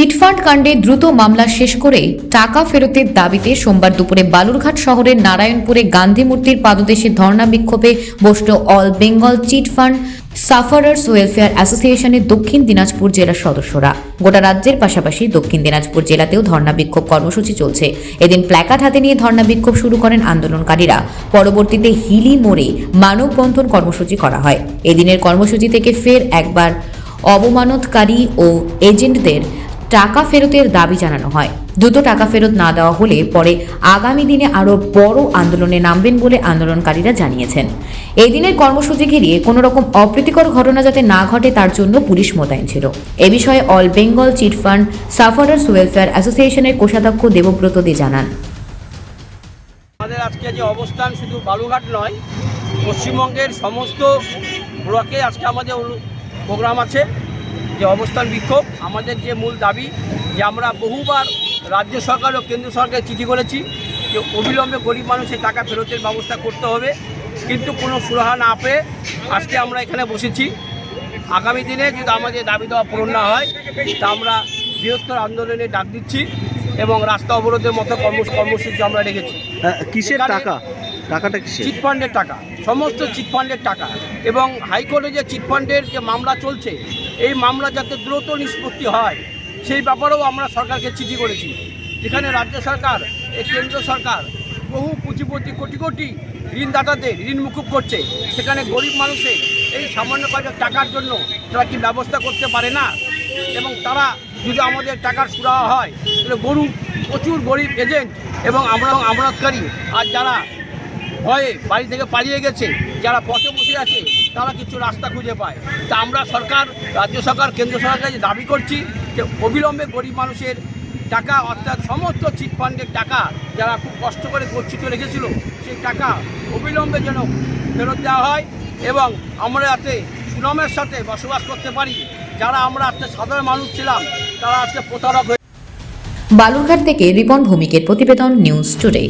Chit fund কাণ্ডে দ্রুত মামলা শেষ করে টাকা ফেরতের দাবিতে সোমবার দুপুরে বালুরঘাট শহরের নারায়ণপুরে গান্ধী মূর্তির পাদদেশে ধর্ণা বিক্ষোভে বসল all Bengal chit fund sufferers welfare অ্যাসোসিয়েশনের দক্ষিণ দিনাজপুর জেলার সদস্যরা। গোটা রাজ্যের পাশাপাশি দক্ষিণ দিনাজপুর জেলাতেও ধর্ণা বিক্ষোভ কর্মসূচি চলছে। এদিন প্ল্যাকার্ড হাতে নিয়ে ধর্ণা বিক্ষোভ শুরু করেন আন্দোলনকারীরা। পরবর্তীতে হিলি মোড়ে মানববন্ধন কর্মসূচি করা হয়। এদিনের কর্মসূচি থেকে ফের একবার অবমানতকারী ও এজেন্টদের টাকা ফেরতের দাবি জানানো হয়। দ্রুত টাকা ফেরত না দেওয়া হলে পরে আগামী দিনে আরও বড় আন্দোলনে নামবেন বলে আন্দোলনকারীরা জানিয়েছেন। এই দিনের কর্মসূচি ঘিরিয়ে কোনো রকম অপ্রীতিকর ঘটনা যাতে না ঘটে তার জন্য পুলিশ মোতায়েন ছিল। এ বিষয়ে all Bengal chit fund sufferers welfare অ্যাসোসিয়েশনের কোষাধ্যক্ষ দেবব্রত দে জানান। আমাদের আজকে যে অবস্থান শুধু বালুঘাট নয়, পশ্চিমবঙ্গের সমস্ত ব্লকে আজকে আমাদের প্রোগ্রাম আছে। যে অবস্থান বিক্ষোভ আমাদের যে মূল দাবি যে আমরা বহুবার রাজ্য সরকার ও কেন্দ্র সরকারকে চিঠি করেছি যে অবিলম্বে গরিব মানুষের টাকা ফেরতের ব্যবস্থা করতে হবে। কিন্তু কোনো সুরাহা না পেয়ে আজকে আমরা এখানে বসেছি। আগামী দিনে যদি আমাদের দাবি দেওয়া পূরণ না হয় তা আমরা বৃহত্তর আন্দোলনে ডাক দিচ্ছি এবং রাস্তা অবরোধের মতো কর্ম কর্মসূচি আমরা রেখেছি। হ্যাঁ, কিসের টাকা? টাকাটা চিটফান্ডের টাকা, সমস্ত চিটফান্ডের টাকা। এবং হাইকোর্টে যে চিটফান্ডের যে মামলা চলছে, এই মামলা যাতে দ্রুত নিষ্পত্তি হয়, সেই ব্যাপারেও আমরা সরকারকে চিঠি করেছি। যেখানে রাজ্য সরকার কেন্দ্র সরকার বহু পুঁজিপতি, কোটি কোটি ঋণদাতাদের ঋণ মুকুব করছে। সেখানে গরিব মানুষের এই সামান্য কয়েক টাকার জন্য তারা কি ব্যবস্থা করতে পারে না? এবং তারা যদি আমাদের টাকার সুরাহা হয়, তাহলে গরু, প্রচুর গরিব এজেন্ট এবং আমরা আমরাতকারী আর যারা ভয়ে বাড়ি থেকে পালিয়ে গেছে, যারা পথে বসে আছে, তারা কিছু রাস্তা খুঁজে পায়। তা আমরা সরকার, রাজ্য সরকার, কেন্দ্র সরকার কাছে দাবি করছি যে অবিলম্বে গরিব মানুষের টাকা, অর্থাৎ সমস্ত চিটফান্ডের টাকা যারা খুব কষ্ট করে গচ্ছিত রেখেছিল, সেই টাকা অবিলম্বে যেন ফেরত দেওয়া হয় এবং আমরা যাতে সুনামের সাথে বসবাস করতে পারি। যারা আমরা আজকে সাধারণ মানুষ ছিলাম, তারা আজকে প্রতারক হয়ে বালুরঘাট থেকে রিপন ভৌমিকের প্রতিবেদন নিউজ টুডে।